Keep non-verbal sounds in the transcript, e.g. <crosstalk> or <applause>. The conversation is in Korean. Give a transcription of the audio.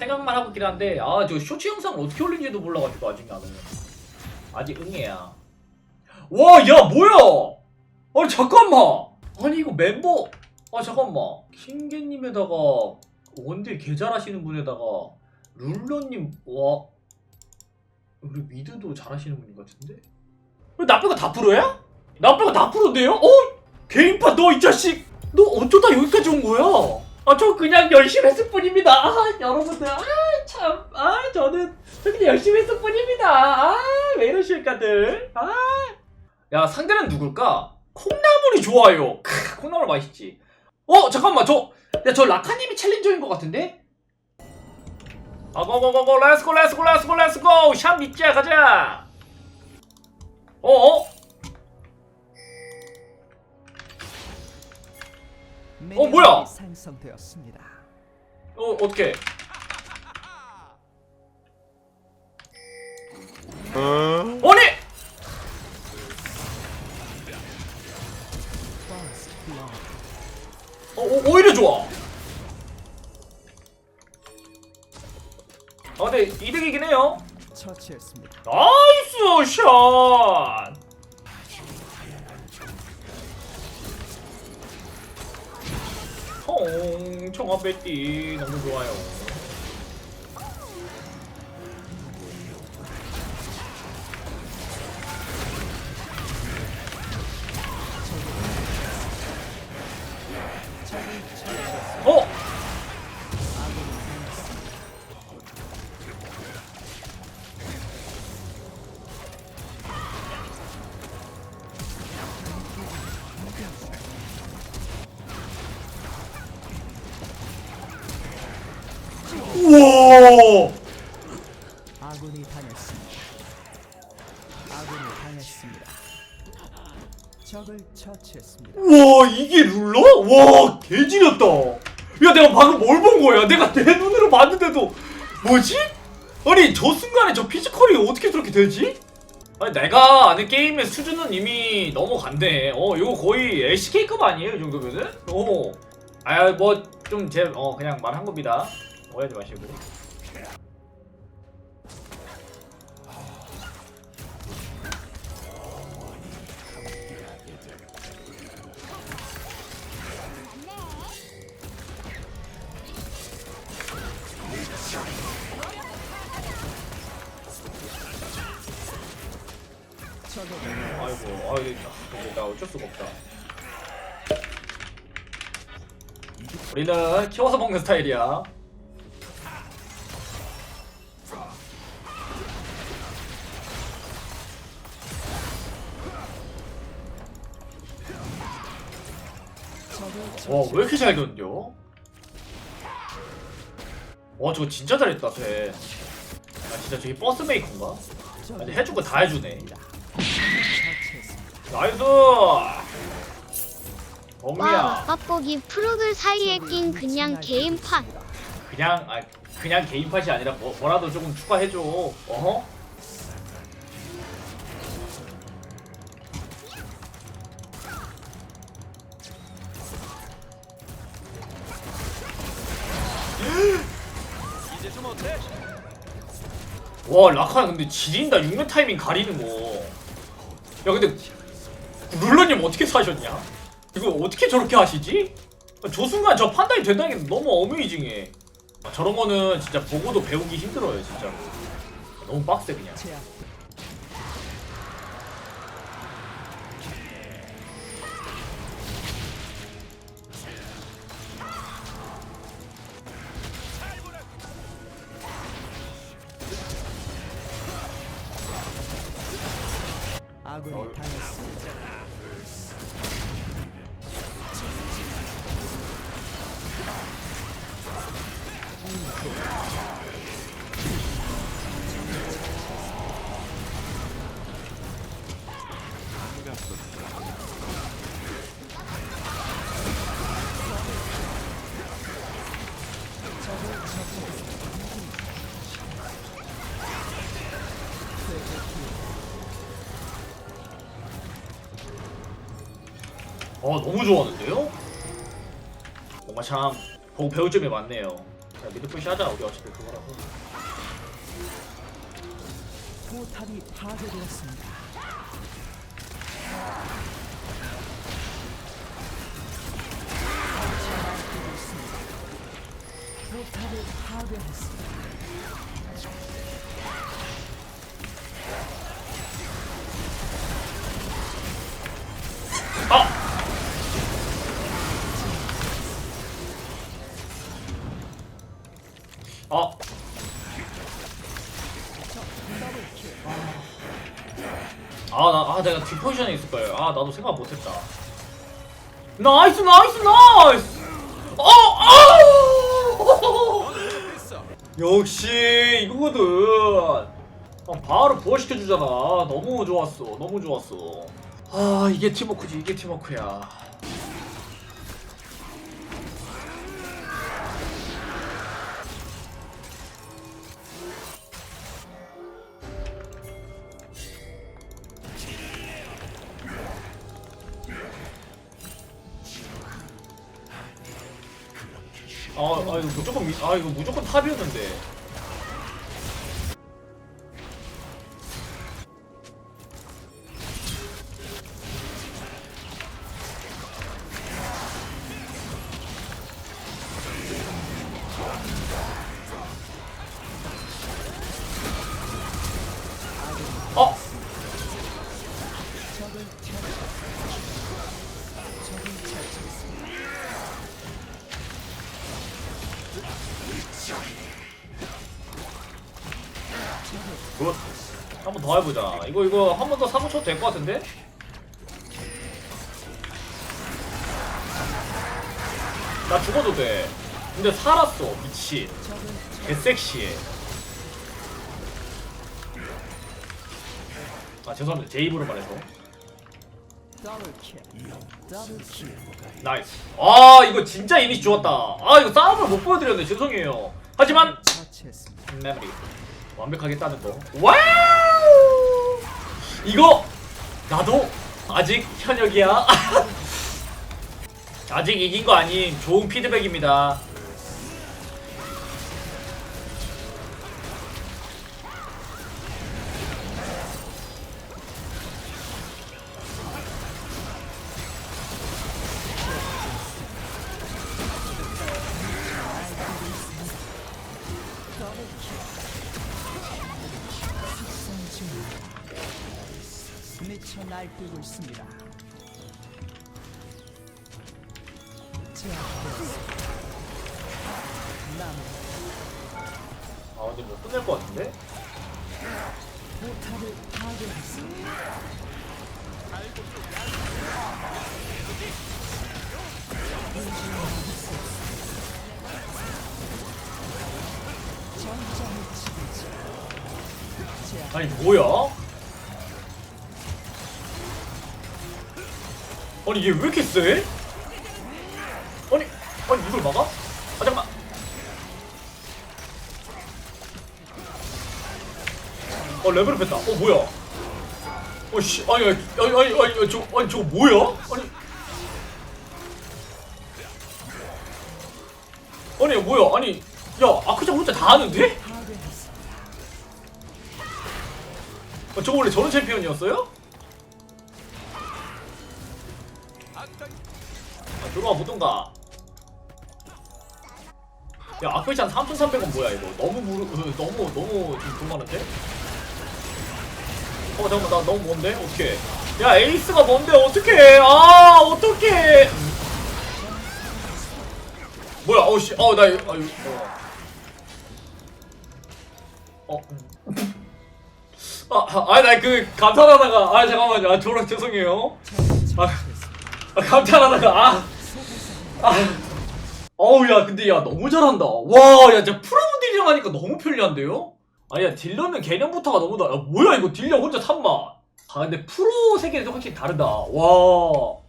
생각만 하고 있긴 한데 아 저 쇼츠 영상 어떻게 올린지도 몰라가지고 아직 나는 아직 응애야 와 야 뭐야 아니 잠깐만 아니 이거 멤버 아 잠깐만 킹게님에다가 원딜 개 잘하시는 분에다가 룰러님 와 우리 미드도 잘하시는 분인 것 같은데 왜 나빼고 다 프로야? 나 빼고 다 프로인데요? 어? 개인파 너 이 자식 너 어쩌다 여기까지 온 거야? 아 저 그냥 열심히 했을 뿐입니다. 아 여러분들 아 참 아 저는 저 그냥 열심히 했을 뿐입니다. 아 왜 이러실까들? 아 야 상대는 누굴까? 콩나물이 좋아요. 크, 콩나물 맛있지. 어 잠깐만 저 야 저 라카님이 챌린저인 것 같은데? 아 고고고고 렛츠고 렛츠고 렛츠고 렛츠고 샵 믿자 가자. 어어? 어, 뭐야? 생성되었습니다. 어 어떻게? 아니! First blood. 어, 오, 오히려 좋아. 아 근데 이득이긴 해요. 처치했습니다. 나이스 샷. 총 총합 배띠 너무 좋아요. 우와! 아군이 당했습니다. 아군이 당했습니다. 적을 처치했습니다. 우와 이게 룰러? 와 개지렸다 야 내가 방금 뭘 본 거야 내가 내 눈으로 봤는데도 뭐지? 아니 저 순간에 저 피지컬이 어떻게 저렇게 되지? 아니 내가 아는 게임의 수준은 이미 넘어간대 어 이거 거의 LCK급 아니에요 이 정도면은? 어아뭐 좀 제 어 그냥 말한 겁니다 오해하지 마시고. 아이고 이제 나 어쩔 수가 없다. 우리는 키워서 먹는 스타일이야 와 왜. 이렇게 잘 던져? 와 저거 진짜 잘했다 쟤. 아 진짜 저기 버스 메이커인가? 아니 해줄 거 다 해주네. 나이스. 와 범이야. 빡빡이 프로들 사이에 낀 그냥 게임판 그냥 아 그냥 개인 팟이 아니라 뭐, 뭐라도 조금 추가해줘. 어허? 와 라카 근데 지린다 6면 타이밍 가리는 거. 야 근데 룰러님 어떻게 사셨냐? 이거 어떻게 저렇게 하시지? 저 순간 저 판단이 된다는 게 너무 어메이징해. 아, 저런 거는 진짜 보고도 배우기 힘들어요 진짜로. 너무 빡세 그냥. 아군이 어이. 당했습니다. 어 너무 좋아하는데요? 뭔가 참 보고 배울 점이 많네요. 미드 푸시 하자 우리 어차피 그거라고 포탑이 파괴되었습니다. 포탑을 파괴했습니다. 아, 나, 아, 내가 뒷포지션에 있을 거예요. 아, 나도 생각 못했다. 나이스, 나이스, 나이스! 어, 아! 역시, 이거거든. 아, 바로 부활시켜주잖아. 너무 좋았어. 너무 좋았어. 아, 이게 팀워크지. 이게 팀워크야. 아, 아 이거 무조건 미, 아 이거 무조건 탑이었는데. 한번더 해보자. 이거 이거 한 번 더 사고 쳐도 될 것 같은데? 나 죽어도 돼. 근데 살았어. 미친. 개섹시해. 아 죄송합니다. 제 입으로 말해서. 나이스. 아 이거 진짜 이니시 좋았다. 아 이거 싸움을 못 보여드렸네. 죄송해요. 하지만 처치했습니다. 메모리 완벽하게 따는 거. 와우! 이거 나도 아직 현역이야. <laughs> 아직 이긴 거 아닌 좋은 피드백입니다. 미쳐 날뛰고 있습니다. 제압되었습니다. 나무 아 근데 뭐 끝낼 것 같은데? 포탑을 파괴했습니다. 제압 아니 뭐야? 아니 얘 왜 이렇게 세? 아니 아니 이걸 막아? 아 잠깐. 어 레벨업 했다. 어 뭐야? 어씨 아니 아니 아니 아니 아니 저 아니 저거 뭐야? 아니 아니 뭐야? 아니 야 아크장 혼자 다 하는데? 어, 저거 원래 저런 챔피언이었어요? 들어와 보던가. 야, 아크리찬 3,300원 뭐야 이거? 너무 무르, 으, 너무 너무 지금 돈 많은데? 어 잠깐만 나 너무 먼데? 어떡해? 야 에이스가 뭔데 어떡해? 아 어떡해? 뭐야? 어씨, 어나 이거, 아유, 어. 어. 음. 아, 아, 나그 감탄하다가 아 잠깐만요. 아 저랑 죄송해요. 아, 아 감탄하다가 아, 아, 어우 야 근데 야 너무 잘한다. 와, 야 진짜 프로딜이랑 하니까 너무 편리한데요? 아야 딜러는 개념부터가 너무 다. 야, 뭐야 이거 딜러 혼자 3만. 아 근데 프로 세계는 좀 확실히 다르다. 와.